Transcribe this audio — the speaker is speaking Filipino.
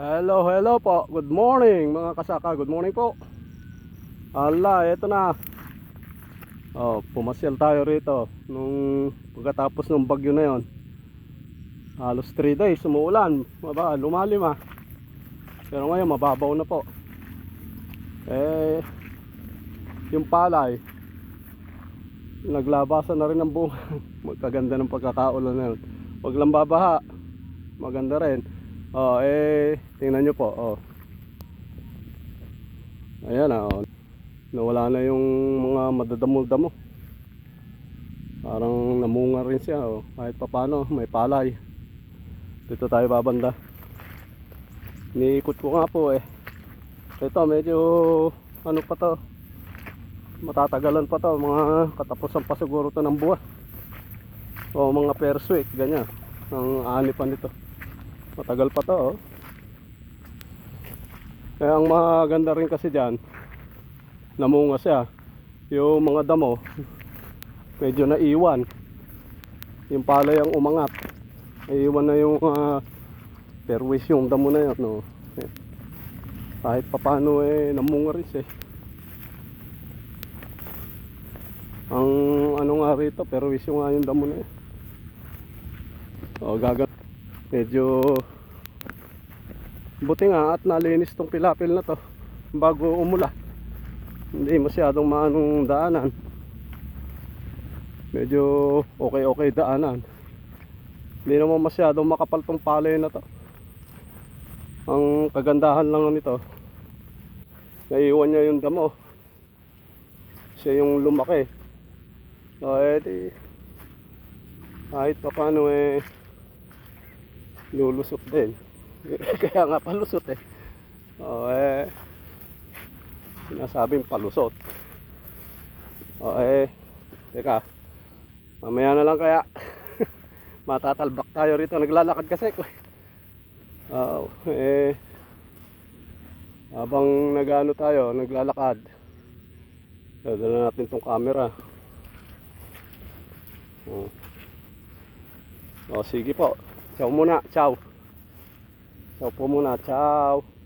Hello, hello po. Good morning mga kasaka. Good morning po. Ala, eto na. Oh, pumasyal tayo rito nung pagkatapos ng bagyo na 'yon. Halos 3 days umuulan. Maba, lumalim ah. Pero ngayon mababaw na po. Eh yung palay naglabasan na rin ng bunga. Magkaganda ng pagkakaulan na yun. Huwag lang babaha. Maganda rin. Oh, eh, tingnan nyo po. Oh. Ayan ah. Oh. Nawala na yung mga madadamo-damo. Parang namunga rin siya. Oh. Kahit papano, may palay. Dito tayo babanda. Niikot ko nga po eh. Ito, medyo ano pa to. Matatagalan pa to. Mga katapusan pa siguro to ng buwan. O mga first week, ganyan. Ang ani pa nito. Matagal pa to, oh. Kaya ang maganda rin kasi dyan, namunga siya. Yung mga damo, medyo naiwan. Yung palay ang umangat. Naiwan na yung uh, perwis yung damo na yun, no. Eh, Kahit papano eh, namunga rin siya. eh. Ang ano nga rito, perwis yung nga yung damo na yun. O, gaga medyo buti nga at nalinis tong pilapil na to bago umula. Hindi masyadong maanong daanan. Medyo okay okay daanan. Hindi naman masyadong makapal tong palay na to. Ang kagandahan lang nito naiwan niya yung damo. Siya yung lumaki. So edi kahit pa paano eh lulusot din kaya nga palusot eh. O eh. Sinasabing palusot. O eh. Teka. Mamaya na lang kaya. Matatalbak tayo rito. Naglalakad kasi Oo, eh. Habang nagano tayo naglalakad. Dadala natin tong camera. O, o sige po. Ciao muna, ciao. Ciao po muna, ciao.